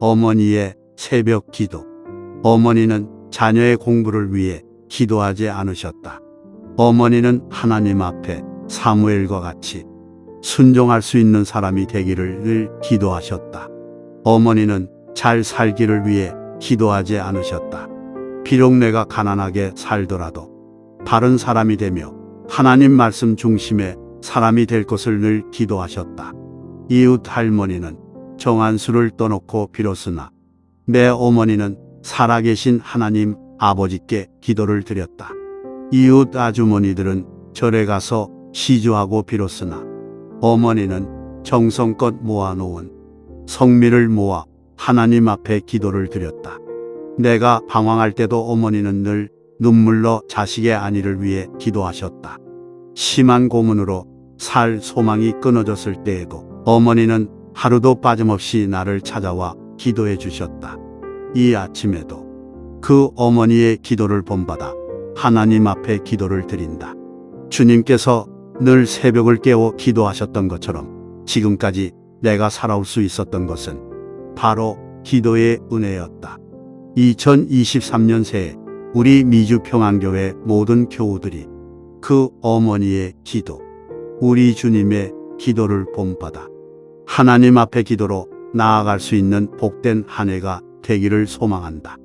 어머니의 새벽 기도. 어머니는 자녀의 공부를 위해 기도하지 않으셨다. 어머니는 하나님 앞에 사무엘과 같이 순종할 수 있는 사람이 되기를 늘 기도하셨다. 어머니는 잘 살기를 위해 기도하지 않으셨다. 비록 내가 가난하게 살더라도 바른 사람이 되며 하나님 말씀 중심의 사람이 될 것을 늘 기도하셨다. 이웃 할머니는 정한수를 떠놓고 빌었으나 내 어머니는 살아계신 하나님 아버지께 기도를 드렸다. 이웃 아주머니들은 절에 가서 시주하고 빌었으나 어머니는 정성껏 모아놓은 성미를 모아 하나님 앞에 기도를 드렸다. 내가 방황할 때도 어머니는 늘 눈물로 자식의 안위를 위해 기도하셨다. 심한 고문으로 살 소망이 끊어졌을 때에도 어머니는 하루도 빠짐없이 나를 찾아와 기도해 주셨다. 이 아침에도 그 어머니의 기도를 본받아 하나님 앞에 기도를 드린다. 주님께서 늘 새벽을 깨워 기도하셨던 것처럼 지금까지 내가 살아올 수 있었던 것은 바로 기도의 은혜였다. 2023년 새해 우리 미주평안교회 모든 교우들이 그 어머니의 기도, 우리 주님의 기도를 본받아 하나님 앞에 기도로 나아갈 수 있는 복된 한 해가 되기를 소망한다.